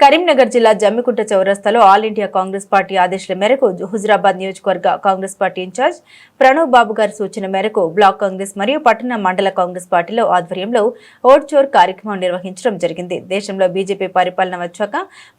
కరీంనగర్ జిల్లా జమ్మికుంట చౌరస్తాలో all India Congress party ఆదేశాల మేరకు హుజురాబాద్ నియోజకవర్గ కాంగ్రెస్ పార్టీ ఇన్ఛార్జ్ ప్రణవ్ బాబు గారి సూచన మేరకు బ్లాక్ కాంగ్రెస్ మరియు పట్టణ మండల కాంగ్రెస్ పార్టీలో ఆధ్వర్యంలో ఓట్ చోర్ కార్యక్రమం నిర్వహించడం జరిగింది. దేశంలో బీజేపీ పరిపాలన వచ్చాక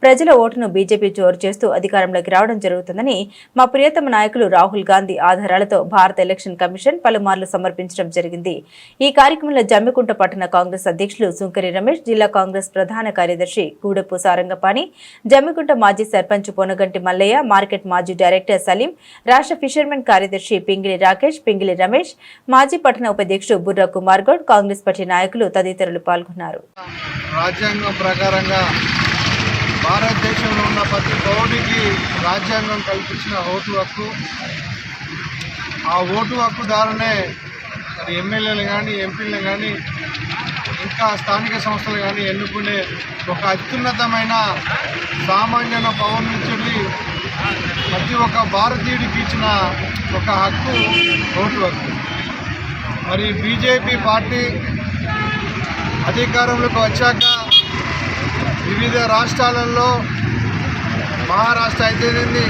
ప్రజల ఓటును బీజేపీ చోరు చేస్తూ అధికారంలోకి రావడం జరుగుతుందని మా ప్రియతమ నాయకులు రాహుల్ గాంధీ ఆధారాలతో భారత ఎలక్షన్ కమిషన్ పలుమార్లు సమర్పించడం జరిగింది. ఈ కార్యక్రమంలో జమ్మికుంట పట్టణ కాంగ్రెస్ అధ్యక్షులు సుంకరి రమేష్ జిల్లా కాంగ్రెస్ ప్రధాన కార్యదర్శి కూడపు రంగపాణి జమ్మిగుంట మాజీ సర్పంచ్ పొనగంటి మల్లయ్య మార్కెట్ మాజీ డైరెక్టర్ సలీం రాష్ట్ర ఫిషర్మెన్ కార్యదర్శి పింగిలి రాకేష్ పింగిలి రమేష్ మాజీ పట్టణ ఉపాధ్యక్షుడు బుర్ర కుమార్ గౌడ్ కాంగ్రెస్ పార్టీ నాయకులు తదితరులు పాల్గొన్నారు. రాజ్యాంగం ప్రకారంగా భారతదేశంలో ఉన్న ప్రతి పౌరుడికి రాజ్యాంగం కల్పించిన ఓటు హక్కు. ఆ ఓటు హక్కు ద్వారానే ఎమ్మెల్యేలు కానీ ఎంపీలను కానీ ఇంకా స్థానిక సంస్థలు కానీ ఎన్నుకునే ఒక అత్యున్నతమైన సామాన్య పౌరుల నుంచి ప్రతి ఒక్క భారతీయుడికి ఇచ్చిన ఒక హక్కు ఓటు హక్కు. మరి బీజేపీ పార్టీ అధికారంలోకి వచ్చాక వివిధ రాష్ట్రాలలో మహారాష్ట్ర అయితేనేది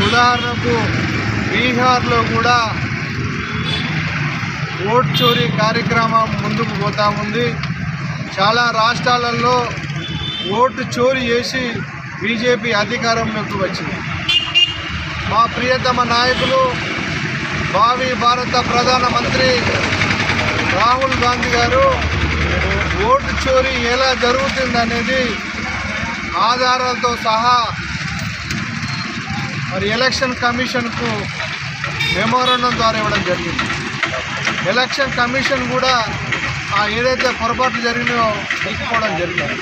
ఉదాహరణకు బీహార్లో కూడా ఓట్ చోరీ కార్యక్రమం ముందుకు పోతా ఉంది. చాలా రాష్ట్రాలలో ఓటు చోరీ చేసి బీజేపీ అధికారంలోకి వచ్చింది. మా ప్రియతమ నాయకులు భావి భారత ప్రధానమంత్రి రాహుల్ గాంధీ గారు ఓటు చోరీ ఎలా జరుగుతుందనేది ఆధారాలతో సహా మరి ఎలక్షన్ కమిషన్కు మెమోరండం ద్వారా ఇవ్వడం జరిగింది. ఎలక్షన్ కమిషన్ కూడా ఏదైతే పొరపాట్లు జరిగినాయో తెలుసుకోవడం జరిగింది.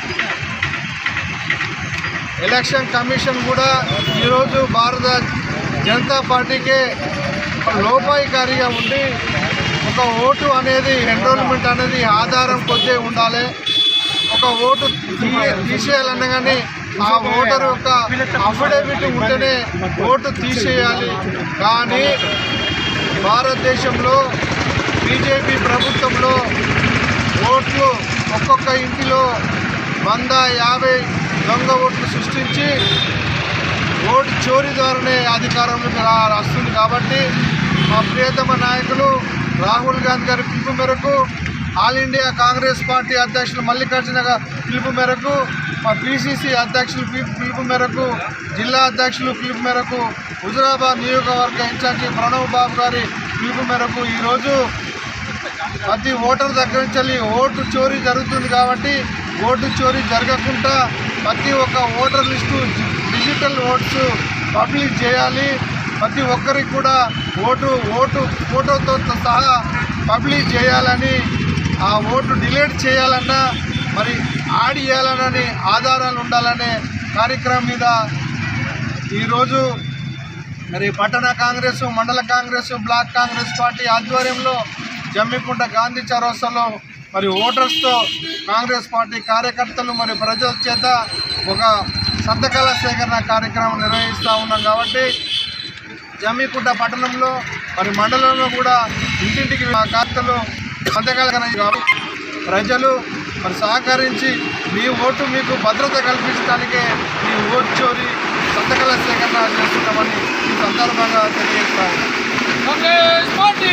ఎలక్షన్ కమిషన్ కూడా ఈరోజు భారత జనతా పార్టీకే లోపాయికారిగా ఉండి ఒక ఓటు అనేది ఎన్రోల్మెంట్ అనేది ఆధారం కొద్దే ఉండాలి. ఒక ఓటు తీయ తీసేయాలన్నా కానీ ఆ ఓటర్ యొక్క అఫిడవిట్ ఉంటేనే ఓటు తీసేయాలి. కానీ భారతదేశంలో బీజేపీ ప్రభుత్వంలో ఓట్లు ఒక్కొక్క ఇంటిలో వంద యాభై దొంగ ఓట్లు సృష్టించి ఓటు చోరీ ద్వారానే అధికారంలోకి వస్తుంది కాబట్టి మా ప్రియతమ నాయకులు రాహుల్ గాంధీ గారి పిలుపు మేరకు ఆల్ ఇండియా కాంగ్రెస్ పార్టీ అధ్యక్షులు మల్లికార్జున పిలుపు మేరకు మా పిసిసి అధ్యక్షులు పిలుపు మేరకు జిల్లా అధ్యక్షులు పిలుపు మేరకు హుజురాబాద్ నియోజకవర్గ ఇన్ఛార్జి ప్రణవ్ బాబు గారి పిలుపు మేరకు ఈరోజు ప్రతి ఓటర్ దగ్గర నుంచి ఓటు చోరీ జరుగుతుంది కాబట్టి ఓటు చోరీ జరగకుండా ప్రతి ఒక్క voter list digital votes publish చేయాలి. ప్రతి ఒక్కరికి కూడా ఓటు ఓటు ఫోటోతో సహా పబ్లిష్ చేయాలని ఆ ఓటు డిలీట్ చేయాలన్నా మరి యాడ్ చేయాలనని ఆధారాలు ఉండాలనే కార్యక్రమం మీద ఈరోజు మరి పట్టణ కాంగ్రెస్ మండల కాంగ్రెస్ బ్లాక్ కాంగ్రెస్ పార్టీ ఆధ్వర్యంలో జమ్మికుంట గాంధీ చౌరస్తాలో మరి ఓటర్స్తో కాంగ్రెస్ పార్టీ కార్యకర్తలు మరి ప్రజల చేత ఒక సంతకాల సేకరణ కార్యక్రమం నిర్వహిస్తూ ఉన్నాం కాబట్టి జమ్మికుంట పట్టణంలో మరి మండలంలో కూడా ఇంటింటికి మా కార్తలు సంతకాలు ప్రజలు మరి సహకరించి మీ ఓటు మీకు భద్రత కల్పించడానికే మీ ఓటు చోరీ సంతకాల సేకరణ చేస్తున్నామని ఈ సందర్భంగా తెలియజేస్తాను. కాంగ్రెస్ పార్టీ!